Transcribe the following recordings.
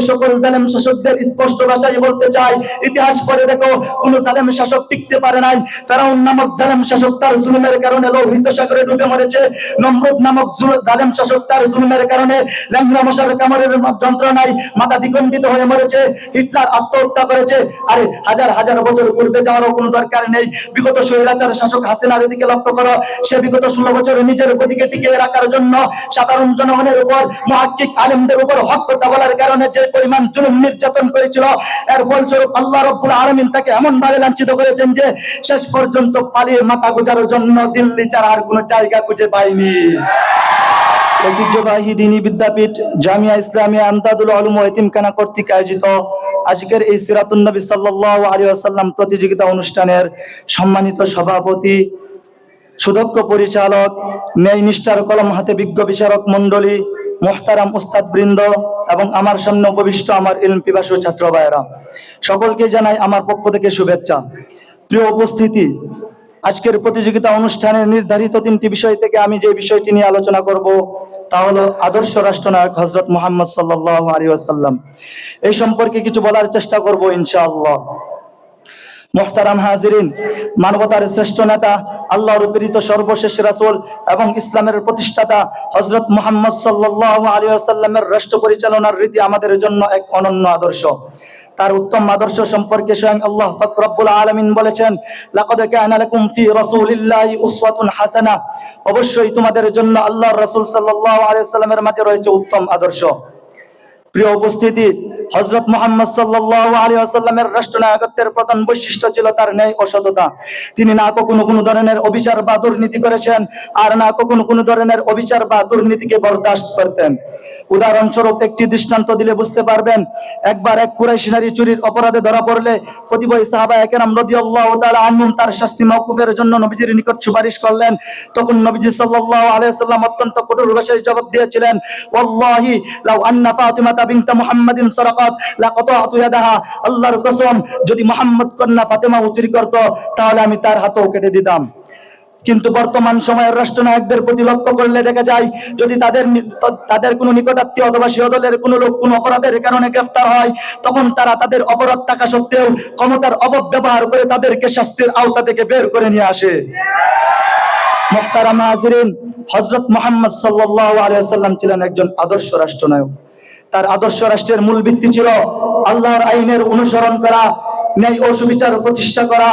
ওই সকল জালেম শাসকদের স্পষ্ট ভাষায় বলতে চাই, ইতিহাস পড়ে দেখো, কোন জালেম শাসক টিকতে পারে নাই। ফেরাউন নামক জালেম শাসক তার জুলুমের কারণে লোহিত সাগরে ডুবে মরেছে। নমরুদ নামক জালেম শাসক তার জুলুমের কারণে ল্যাংরা মশার কামড়ের যন্ত্রণায় মাথা বিকম্পিত হয়ে মরেছে, হিটলার আত্মহত্যা করেছে। আরে, হাজার হাজার বছর পূর্বে যাওয়ারও কোনো দরকার নেই। বিগত স্বৈরাচার শাসক হাসিনার দিকে লক্ষ্য করো। সে বিগত ষোলো বছর নিজের গতিকে টিকিয়ে রাখার জন্য সাধারণ জনগণের উপর মহাকিক আলেমদের উপর হক কথা বলার কারণে যে পরিমাণ জুলুম নির্যাতন করেছিল। এর ফলস্বরূপ আল্লাহ রব্বুল আলমিন তাকে এমন ভাবে লাঞ্ছিত করেছেন যে, শেষ পর্যন্ত পালিয়ে মাথা গুজার জন্য দিল্লি ছাড়া আর কোনো জায়গা খুঁজে পায়নি। ঐতিহ্যবাহী দিনী বিদ্যাপীঠ জামিয়া আলম কর্তৃক আয়োজিত আজকের এই সিরাতুন নবী সাল্লাল্লাহু আলাইহি ওয়াসাল্লাম প্রতিযোগিতা অনুষ্ঠানের সম্মানিত সভাপতি, সুদক্ষ পরিচালক ন্যায় নিষ্ঠার কলম হাতে বিজ্ঞ বিচারক মণ্ডলী মোহতারাম উস্তাদ বৃন্দ এবং আমার সামনে উপবিষ্ট আমার ইলম পিপাসু ছাত্র ভাইয়েরা, সকলকে জানাই আমার পক্ষ থেকে শুভেচ্ছা। প্রিয় উপস্থিতি, আজকের প্রতিযোগিতা অনুষ্ঠানের নির্ধারিত তিনটি বিষয় থেকে আমি যে বিষয়টি নিয়ে আলোচনা করব, তা হলো আদর্শ রাষ্ট্রনায়ক হজরত মোহাম্মদ সাল্লাহ আসাল্লাম এই সম্পর্কে কিছু বলার চেষ্টা করব ইনশাআল্লাহ। মোহতারাম হাজিরিন, মানবতার শ্রেষ্ঠ নেতা, আল্লাহর প্রেরিত সর্বশেষ রাসূল এবং ইসলামের প্রতিষ্ঠাতা হজরত মুহাম্মদ সাল্লাল্লাহু আলাইহি ওয়াসাল্লামের রাষ্ট্র পরিচালনার রীতি আমাদের জন্য এক অনন্য আদর্শ। তার উত্তম আদর্শ সম্পর্কে স্বয়ং আল্লাহ পাক রব্বুল আলামিন বলেছেন হাসানাহ। অবশ্যই তোমাদের জন্য আল্লাহর রাসূল সাল্লাল্লাহু আলাইহি ওয়াসাল্লামের মাঝে রয়েছে উত্তম আদর্শ। প্রিয় উপস্থিতি হজরত মোহাম্মদ সাল্লাল্লাহু রাষ্ট্র নায়কত্বের প্রধান বৈশিষ্ট্য ছিল তার ন্যায় অসততা। সততা তিনি না কখনো কোনো ধরনের অবিচার বা দুর্নীতি করেছেন, আর না কখনো কোনো ধরনের অবিচার বা দুর্নীতিকে বরদাস্ত করতেন। উদাহরণস্বরূপ একটি দৃষ্টান্ত দিলে বুঝতে পারবেন, একবার এক কুরাইশ নারী চুরির অপরাধে ধরা পড়লে প্রতিবয় সাহাবা একেরাম রাদিয়াল্লাহু তাআলা আনহুম তার শাস্তি মওকুফের জন্য নবীজির নিকট সুপারিশ করলেন। তখন নবীজি সাল্লাল্লাহু আলাইহি সাল্লাম অত্যন্ত কঠোর ভাষায় জবাব দিয়েছিলেন, ওয়াল্লাহি লাউ আন্না ফাতিমাতা বিনতা মুহাম্মাদিন সারাকাত লাকাতাতু ইয়াদাহা, আল্লাহর কসম, যদি মুহাম্মদ কন্যা ফাতেমা চুরি করত, তাহলে আমি তার হাতও কেটে দিতাম। কিন্তু বর্তমান সময়ের রাষ্ট্রনায়কদের প্রতি লক্ষ্য করলে দেখা যায়, যদি তাদের তাদের কোনো নিকটাত্মীয় অথবা সিও দলের কোনো লোক কোনো অপরাধের কারণে গ্রেফতার হয়, তখন তারা তাদের অপরাধ থাকা সত্ত্বেও ক্ষমতার অপব্যবহার করে তাদেরকে শাস্তির আওতা থেকে বের করে নিয়ে আসে। মোহতারাম হাজিরিন হজরত মোহাম্মদ আলাইহি ছিলেন একজন আদর্শ রাষ্ট্রনায়ক। তার আদর্শ রাষ্ট্রের মূল ভিত্তি ছিল আল্লাহর আইনের অনুসরণ করা, ন্যায় ও সুবিচার প্রতিষ্ঠা করা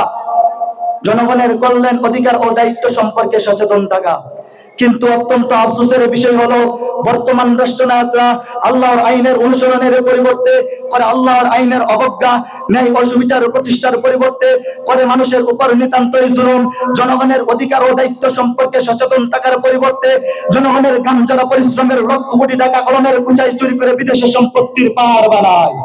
জনগণের কল্যাণ, অধিকার ও দায়িত্ব সম্পর্কে সচেতন থাকা। কিন্তু অত্যন্ত আফসোসের বিষয় হলো, বর্তমান রাষ্ট্রনায়করা আল্লাহর আইনের অনুসরণের পরিবর্তে করে আল্লাহর আইনের অবজ্ঞা, ন্যায় ও সুবিচার প্রতিষ্ঠার পরিবর্তে করে মানুষের উপর নিতান্তই জুলুম, জনগণের অধিকার ও দায়িত্ব সম্পর্কে সচেতন থাকার পরিবর্তে জনগণের গামজরা পরিশ্রমের লক্ষ কোটি টাকা কলমের কুচাই চুরি করে বিদেশে সম্পত্তির পাহাড় বানায়।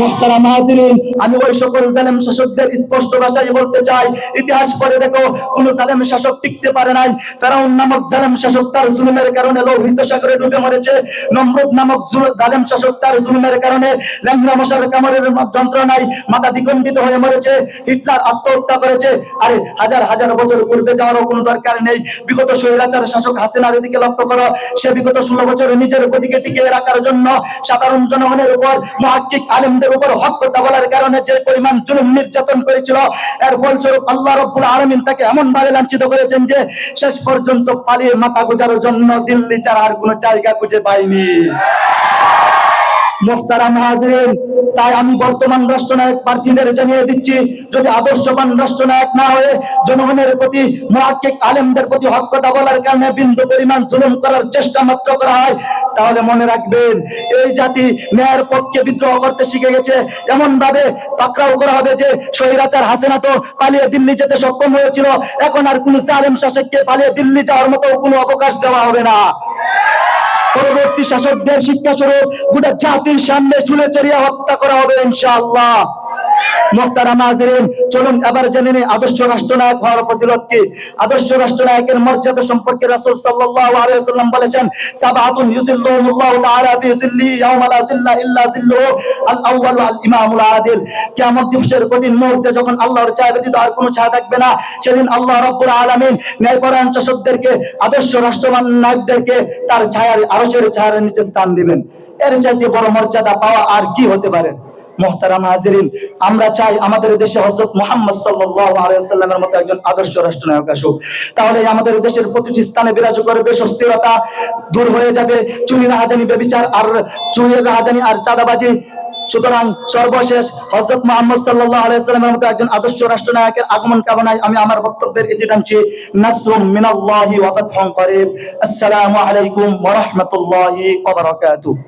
মোহতারাম হাজিরিন, আমি ওই সকল জালেম শাসকদের স্পষ্ট ভাষায় বলতে চাই। ইতিহাস পড়ে দেখো, কোন জালেম শাসক টিকতে পারে নাই। ফেরাউন নামক জালেম শাসক তার জুলুমের কারণে লোহিত সাগরে ডুবে মরেছে। নমরুদ নামক জালেম শাসক তার জুলুমের কারণে ল্যাংরা মশার কামড়ের যন্ত্রণায় মাথা হয়ে মরেছে, হিটলার আত্মহত্যা করেছে। আরে, হাজার হাজার বছর পূর্বে যাওয়ারও কোনো দরকার নেই। বিগত শাসক হাসিনার দিকে লক্ষ্য করো, সে বিগত ষোলো বছর নিজের গতিকে টিকিয়ে রাখার জন্য সাধারণ জনগণের উপর মহাকিক আলেমদের উপর হক কথা বলার কারণে যে পরিমাণ জুলুম নির্যাতন করেছিল, এর ফলস্বরূপ আল্লাহ রব্বুল আলমিন তাকে এমন ভাবে লাঞ্ছিত করেছেন যে শেষ পর্যন্ত পালিয়ে মাথা গুজার জন্য দিল্লি ছাড়া আর কোনো জায়গা খুঁজে পায়নি। তাহলে মনে রাখবেন, এই জাতি পক্ষে বিদ্রোহ করতে শিখে গেছে। এমন ভাবে পাকড়াও করা হবে যে স্বৈরাচার হাসিনা তো পালিয়ে দিল্লি যেতে সক্ষম হয়েছিল, এখন আর কোন জালেম শাসককে পালিয়ে দিল্লি যাওয়ার মতো কোনো অবকাশ দেওয়া হবে না। পরবর্তী শাসকদের শিক্ষা স্বরূপ গোটা জাতির সামনে চুলে চড়িয়া হত্যা করা হবে ইনশাআল্লাহ। হাজিরিন, চলুন জেনে নিই আদর্শ রাষ্ট্রনায়ক হওয়ার ফজিলত কি। আদর্শ রাষ্ট্রনায়কের মর্যাদা সম্পর্কে রাসূল সাল্লাল্লাহু আলাইহি ওয়াসাল্লাম বলেছেন সাবাতুন তাআলা ফি ইয়াওমা লা জিল্লা ইল্লা আল আউয়ালু ইমামুল আদিল। কিয়ামত দিবসের মুহূর্তে যখন আল্লাহর ছায়া ব্যতীত আর কোনো ছায়া থাকবে না, সেদিন আল্লাহ রাব্বুল আলামিন ন্যায়পরায়ণ শাসকদেরকে, আদর্শ রাষ্ট্রবান নায়কদেরকে তার ছায়ার, আরশের ছায়ার নিচে স্থান দিবেন। এর চাইতে বড় মর্যাদা পাওয়া আর কি হতে পারে? মোহতারাম হাজিরিন। আমরা চাই আমাদের দেশে হযরত মুহাম্মদ ওয়াসাল্লামের মতো একজন আদর্শ রাষ্ট্রনায়ক আসুক। তাহলে আমাদের দেশের প্রতিটি স্থানে বিরাজ করবে সুস্থিরতা দূর হয়ে যাবে। চুরি রাহাজানি ব্যভিচার আর চুরি রাহাজানি আর চাঁদাবাজি। সুতরাং সর্বশেষ হযরত মুহাম্মদ আলাইহি মতো একজন আদর্শ রাষ্ট্রনায়কের আগমন কামনায় আমি আমার বক্তব্যের ইতি টানছি। নাসরুম মিনাল্লাহি ওয়া ফাতহুন করিব। আসসালামু আলাইকুম ওয়া রাহমাতুল্লাহি ওয়া বারাকাতুহু।